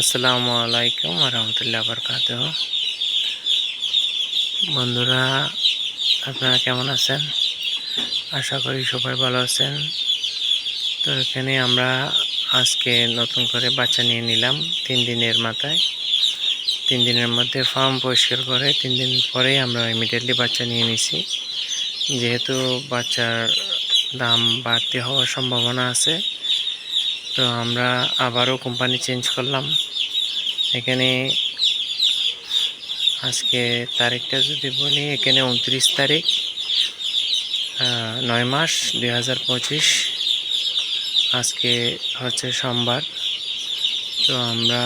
আসসালামু আলাইকুম রহমতুল্লাহ বরকাত বন্ধুরা, আপনারা কেমন আছেন? আশা করি সবাই ভালো আছেন। তো এখানে আমরা আজকে নতুন করে বাচ্চা নিয়ে নিলাম তিন দিনের মাথায়। তিন দিনের মধ্যে ফার্ম পরিষ্কার করে তিন দিন পরেই আমরা ইমিডিয়েটলি বাচ্চা নিয়ে নিছি। যেহেতু বাচ্চার দাম বাড়তি হওয়ার সম্ভাবনা আছে তো আমরা আবারও কোম্পানি চেঞ্জ করলাম। এখানে আজকে তারিখটা যদি বলি, এখানে উনত্রিশ তারিখ নয় মাস দুই হাজার পঁচিশ। আজকে হচ্ছে সোমবার। তো আমরা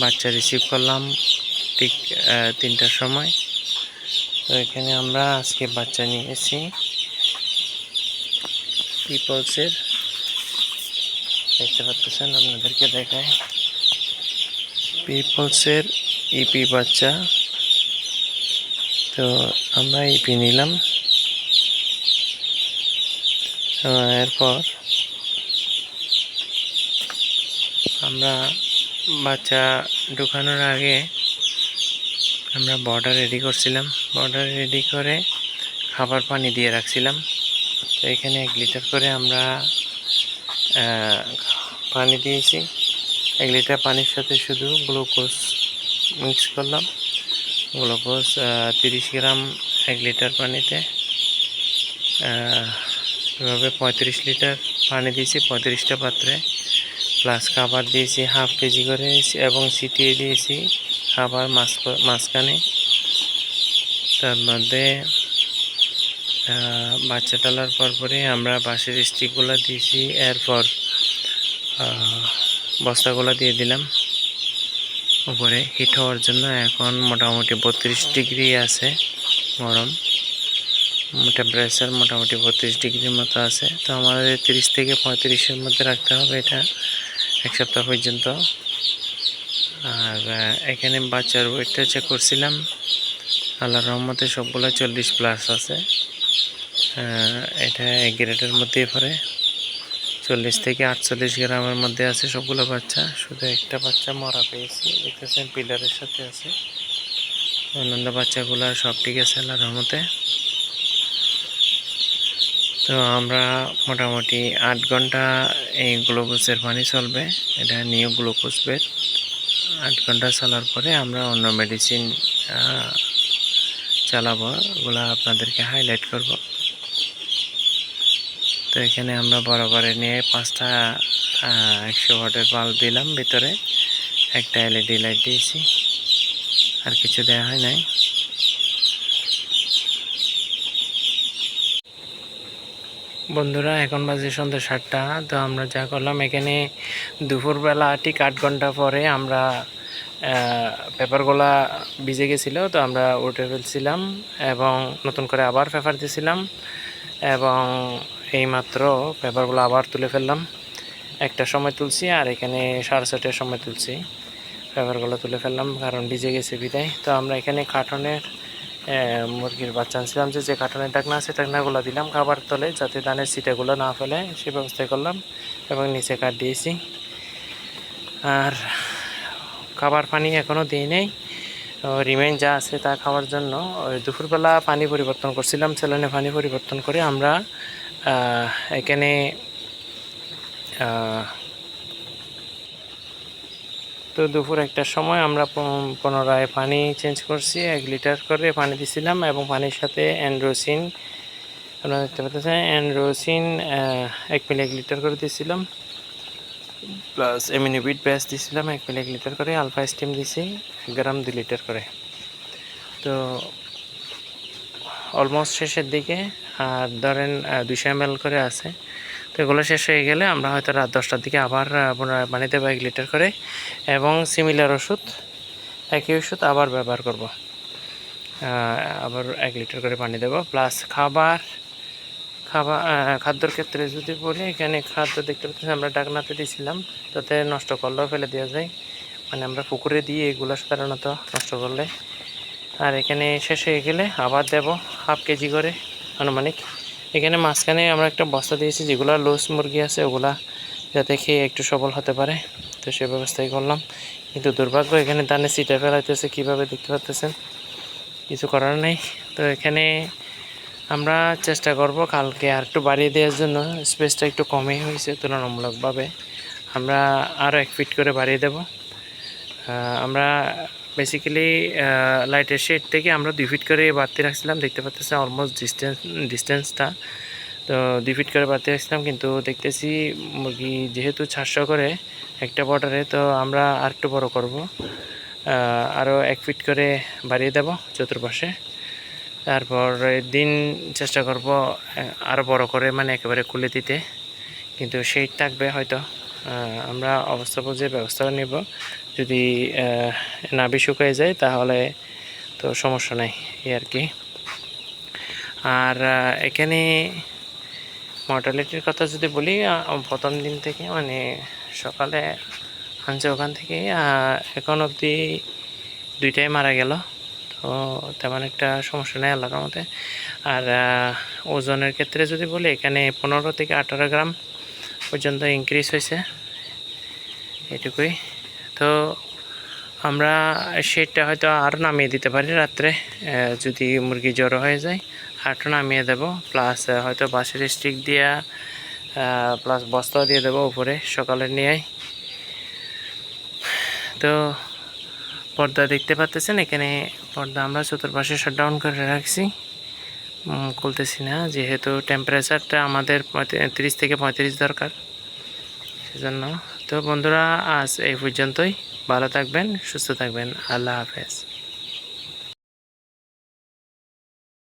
বাচ্চা রিসিভ করলাম ঠিক তিনটার সময়। তো এখানে আমরা আজকে বাচ্চা নিয়েছি। পিপলসের দেখতে পাচ্ছেন, আপনাদেরকে দেখায় পিপলসের ইপি বাচ্চা। তো আমরা ইপি নিলাম। এরপর আমরা বাচ্চা ঢুকানোর আগে আমরা বর্ডার রেডি করছিলাম। বর্ডার রেডি করে খাবার পানি দিয়ে রাখছিলাম। তো এখানে এক লিটার করে আমরা পানি দিয়েছি। এক লিটার পানির সাথে শুধু গ্লুকোজ মিক্স করলাম। গ্লুকোজ তিরিশ গ্রাম এক লিটার পানিতে এভাবে পঁয়ত্রিশ লিটার পানি দিয়েছি, পঁয়ত্রিশটা পাত্রে। প্লাস খাবার দিয়েছি, হাফ কেজি করে এবং ছিটিয়ে দিয়েছি খাবার মাছ মাঝখানে। তার মধ্যে বাচ্চা টালার পর পরে আমরা বাঁশের স্টিকগুলো দিয়েছি। এরপর বস্তাগুলো দিয়ে দিলাম। উপরে হিট হওয়ার জন্য এখন মোটামুটি বত্রিশ ডিগ্রি আছে গরম। টেম্পারেচার মোটামুটি বত্রিশ ডিগ্রির মতো আছে। তো আমাদের তিরিশ থেকে পঁয়ত্রিশের মধ্যে রাখতে হবে এটা এক সপ্তাহ পর্যন্ত। আর এখানে বাচ্চার ওয়েটটা চেক করছিলাম। আল্লাহর রহমতে সবগুলো চল্লিশ প্লাস আছে। এটা গ্রেডের মধ্যেই পড়ে। চল্লিশ থেকে আটচল্লিশ গ্রামের মধ্যে আছে সবগুলো বাচ্চা। শুধু একটা বাচ্চা মরা পেয়েছি। দেখতেছেন পিলারের সাথে আছে। অন্যান্য বাচ্চাগুলো সব ঠিক আছে আল্লাহর রহমতে। তো আমরা মোটামুটি আট ঘণ্টা এই গ্লুকোজের পানি চলবে। এটা নিউ গ্লুকোজ বেড। আট ঘণ্টা চলার পরে আমরা অন্য মেডিসিন চালাবো। ওগুলো আপনাদেরকে হাইলাইট করব। তো এখানে আমরা বরাবরে নিয়ে পাঁচটা একশো ওয়াটের বাল্ব দিলাম। ভিতরে একটা এলইডি লাইট দিয়েছি। আর কিছু দেওয়া হয় নাই। বন্ধুরা, এখন বাজে সন্ধ্যা সাতটা। তো আমরা যা করলাম, এখানে দুপুরবেলা ঠিক আট ঘণ্টা পরে আমরা পেপারগুলা ভিজে গেছিল। তো আমরা উঠে ফেলছিলাম এবং নতুন করে আবার পেপার দিয়েছিলাম। এবং এইমাত্র পেপারগুলো আবার তুলে ফেললাম। একটা সময় তুলছি আর এখানে সাড়ে ছটার সময় তুলছি। পেপারগুলো তুলে ফেললাম, কারণ ভিজে গেছে বিদায়। তো আমরা এখানে কার্টনের মুরগির বাচ্চা আনছিলাম যে যে কার্টনের ডাকনা আছে ডাকনাগুলো দিলাম খাবার তলে যাতে ধানের সিটাগুলো না ফেলে, সে ব্যবস্থা করলাম এবং নিচে কাঠ দিয়েছি। আর খাবার পানি এখনও দিই নেই। রিমেইন যা আছে তা খাওয়ার জন্য। ওই দুপুরবেলা পানি পরিবর্তন করছিলাম সেলনে পানি পরিবর্তন করে আমরা এখানে তো দুপুর একটার সময় আমরা পন- পুনরায় পানি চেঞ্জ করছি, এক লিটার করে পানি দিছিলাম এবং পানির সাথে অ্যান্ড্রোসিন, আপনারা দেখতে পাচ্ছেন, অ্যান্ড্রোসিন এক মিলি এক লিটার করে দিয়েছিলাম প্লাস এমিনিবিট ব্যাস দিয়েছিলাম এক মিলি এক লিটার করে আলফা স্টিম দিছি, গ্রাম দুই লিটার করে। তো অলমোস্ট শেষের দিকে, আর ধরেন দুশো এম করে আছে। তো এগুলো শেষ হয়ে গেলে আমরা হয়তো রাত দশটার দিকে আবার পুনরায় পানি দেবো এক লিটার করে এবং সিমিলার ওষুধ, একই ওষুধ আবার ব্যবহার করব। আবার এক লিটার করে পানি দেবো। প্লাস খাবার খাবার খাদ্যর ক্ষেত্রে যদি বলি, এখানে খাদ্য দেখতে পাচ্ছি আমরা ডাকনাতে দিয়েছিলাম যাতে নষ্ট করলেও ফেলে দেওয়া যায়। মানে আমরা পুকুরে দিয়ে এগুলো সাধারণত নষ্ট করলে আর এখানে শেষ হয়ে গেলে আবার দেব হাফ কেজি করে আনুমানিক। এখানে মাঝখানে আমরা একটা বস্তা দিয়েছি, যেগুলো লোস মুরগি আছে, ওগুলা যাতে খেয়ে একটু সবল হতে পারে। তো সে ব্যবস্থাই করলাম। কিন্তু দুর্ভাগ্য, এখানে ধানে সিটে ফেলাইতেছে, কীভাবে দেখতে পাচ্তেছেন? কিছু করার নেই। তো এখানে আমরা চেষ্টা করব কালকে আর একটু বাড়িয়ে দেওয়ার জন্য। স্পেসটা একটু কমই হয়েছে, তুলনামূলকভাবে। আমরা আরও এক ফিট করে বাড়িয়ে দেব। আমরা বেসিক্যালি লাইটের শেড থেকে আমরা দুই ফিট করে বাড়তে রাখছিলাম, দেখতে পাচ্ছেন অলমোস্ট ডিস্টেন্স ডিস্টেন্সটা তো দুই ফিট করে বাড়তে রাখছিলাম, কিন্তু দেখতেছি মুরগি যেহেতু চারশো করে একটা বর্ডারে তো আমরা আর একটু বড়ো করব। আরও এক ফিট করে বাড়িয়ে দেব চতুর্পাশে। তারপর দিন চেষ্টা করব আরও বড় করে মানে একেবারে খুলে দিতে। কিন্তু সেই থাকবে হয়তো। আমরা অবস্থা বুঝে ব্যবস্থা নেব। যদি নাভি শুকিয়ে যায় তাহলে তো সমস্যা নাই, এই আর কি। আর এখানে মর্টালিটির কথা যদি বলি প্রথম দিন থেকে মানে সকালে আনছে ওখান থেকে এখন অবধি দুইটাই মারা গেল। তো তেমন একটা সমস্যা নেই আল্লাহর মতে আর ওজনের ক্ষেত্রে যদি বলি, এখানে পনেরো থেকে আঠারো গ্রাম পর্যন্ত ইনক্রিজ হয়েছে। এটুকুই। তো আমরা সেটা হয়তো আরও নামিয়ে দিতে পারি রাত্রে। যদি মুরগি জ্বর হয়ে যায় আরও নামিয়ে দেব। প্লাস হয়তো বাঁশের স্টিক দিয়া প্লাস বস্তাও দিয়ে দেবো উপরে সকালে নিয়ে তো পর্দা দেখতে পাচ্তেছেন? এখানে পর্দা আমরা চতুর্পাশে ডাউন করে রাখছি। খুলতেছি না, যেহেতু টেম্পারেচারটা আমাদের তিরিশ থেকে পঁয়ত্রিশ দরকার, সেজন্য। তো বন্ধুরা, আজ এই পর্যন্তই। ভালো থাকবেন, সুস্থ থাকবেন। আল্লাহ হাফেজ।